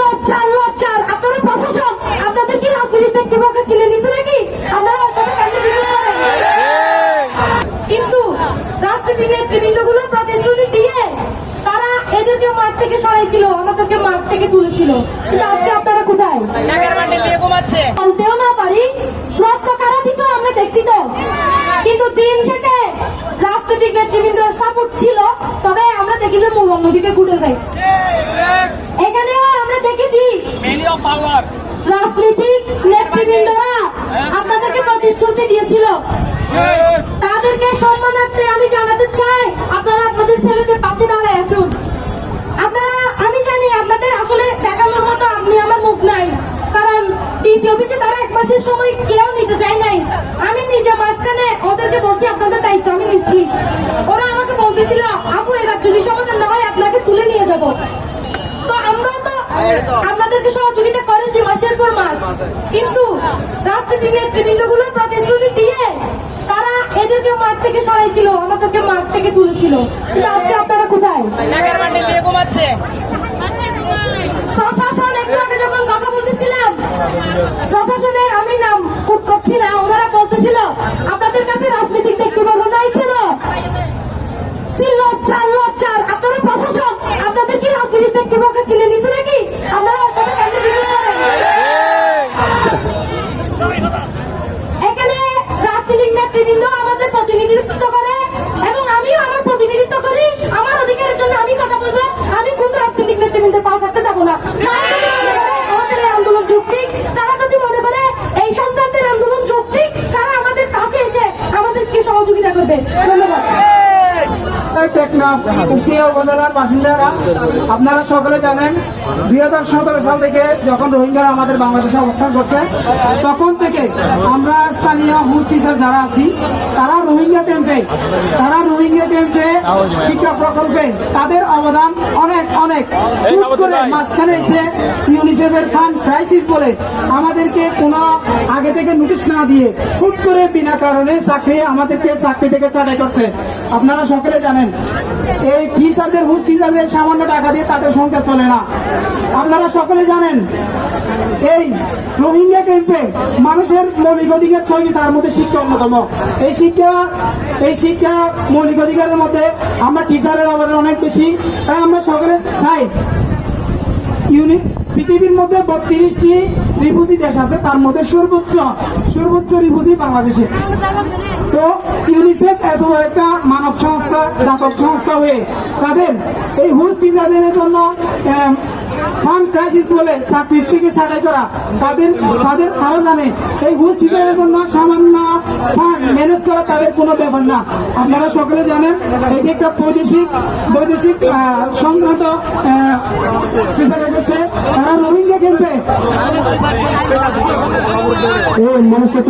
লজ্জার লজ্জার। আপনারা প্রশাসন আপনাদের কি রাজনীতি কিনে নিতে নাকি? আপনারা কিন্তু রাজনীতি নেতৃবৃন্দগুলো প্রতিশ্রুতি দিয়ে তারা এদেরকে মাঠ থেকে সরাইছিল আমাদেরকে মাঠ থেকে তুলেছিল। কিন্তু আজকে আপনারা কোথায়? বলতেও না পারি রক্ত কারা দিত আমরা দেখছি তো। কিন্তু দিন শেষে রাজনৈতিক নেতৃবৃন্দের সাপোর্ট ছিল তবে আমরা দেখি যে মূল নদীকে ঘুরে যায়। পাওয়ার রাজনৈতিক নেতৃবৃন্দরা আপনাদেরকে প্রতিশ্রুতি দিয়েছিল। তাদেরকে সম্মানার্থে আমি জানাতে চাই আপনারা আপনাদের ছেলেদের পাশে দাঁড়ায় আছুন। আপনারা আমি জানি আপনাদের আসলে দেখানোর মতো আপনি আমার মুখ নাই কারণ ডিসি অফিসে তারা এক মাসের সময় কেউ নিতে চাই নাই। আমি নিজে মাঝখানে ওদেরকে বলছি আপনাদের দায়িত্ব আমি নিচ্ছি। ওরা আমাকে বলতেছিল আপু এবার যদি সমাধান না হয় আপনাকে তুলে নিয়ে যাব। আপনাদেরকে সহযোগিতা করেছি মাসের পর মাস। কিন্তু রাজনীতিক নেতৃবৃন্দগুলো প্রতিশ্রুতি দিয়ে তারা এদেরকে মাঠ থেকে সরাইছিল আমাদেরকে মাঠ থেকে তুলেছিল। কিন্তু আজকে আপনারা কোথায়? প্রশাসন একটু আগে যখন কথা বলতেছিলাম প্রশাসনের আমি নাম কুট করছি না ওনারা বলতেছিল আপনাদের কাছে রাজনীতিক ব্যক্তিবর্গ নাই কেন লজ্জার লজ্জার। আপনারা প্রশাসন আপনাদের কি রাজনীতিক ব্যক্তিবর্গ কিনে নিতে নাকি আপনারা আপনারা কাণ্ডে বিরোধ করেন এখানে রাজনৈতিক নেতৃবৃন্দ আমাদের প্রতিনিধিত্ব করে এবং আমিও আমার প্রতিনিধিত্ব করি। আমার অধিকারের জন্য আমি কথা বলব। আমি কোন রাজনৈতিক নেতৃবৃন্দের পা থাকতে যাব না। আমাদের আন্দোলন যৌক্তিক, তারা যদি মনে করে এই সন্তানদের আন্দোলন যৌক্তিক, তারা আমাদের কাছে এসে আমাদেরকে সহযোগিতা করবে। আপনারা সকলে জানেন, দুই হাজার সতেরো সাল থেকে যখন রোহিঙ্গারা আমাদের বাংলাদেশে অবস্থান করছে, তখন থেকে আমরা স্থানীয় হোস্ট টিচার যারা আছি, তারা রোহিঙ্গা ক্যাম্পে তারা রোহিঙ্গা ক্যাম্পে শিক্ষা প্রকল্পে তাদের অবদান অনেক অনেক। করে মাঝখানে এসে ইউনিসেফের ফান্ড ক্রাইসিস বলে আমাদেরকে কোনো আগে থেকে নোটিশ না দিয়ে হুট করে বিনা কারণে চাকরি, আমাদেরকে চাকরি থেকে ছাড়াই করছে। আপনারা সকলে জানেন এই টিচারদের হুস টিচারদের সামান্য টাকা দিয়ে তাদের সংখ্যা চলে না। আপনারা সকলে জানেন, এই রোহিঙ্গা ক্যাম্পে মানুষের মৌলিক অধিকার ছয়টি তার মধ্যে শিক্ষা অন্যতম। এই শিক্ষা এই শিক্ষা মৌলিক অধিকারের মধ্যে আমরা টিচারের অবদান অনেক বেশি, তাই আমরা সকলে চাই। ইউনিট পৃথিবীর মধ্যে বত্রিশটি রিফুজি দেশ আছে, তার মধ্যে সর্বোচ্চ সর্বোচ্চ রিফুজি বাংলাদেশে। তো ইউনিসেফ এত একটা মানব সংস্থা, জাতক সংস্থা হয়ে তাদের এই হুস টিচারদের জন্য বলে চাকরির থেকে ছাড়াই করা, তাদের তাদের আরও জানে এই হুস টিচারের জন্য সামান্য ফান্ড ম্যানেজ করা তাদের কোনো ব্যাপার না। আপনারা সকলে জানেন, এটি একটা বৈদেশিক বৈদেশিক সংক্রান্ত তারা রোহিঙ্গা খেলবে। এই মানুষটা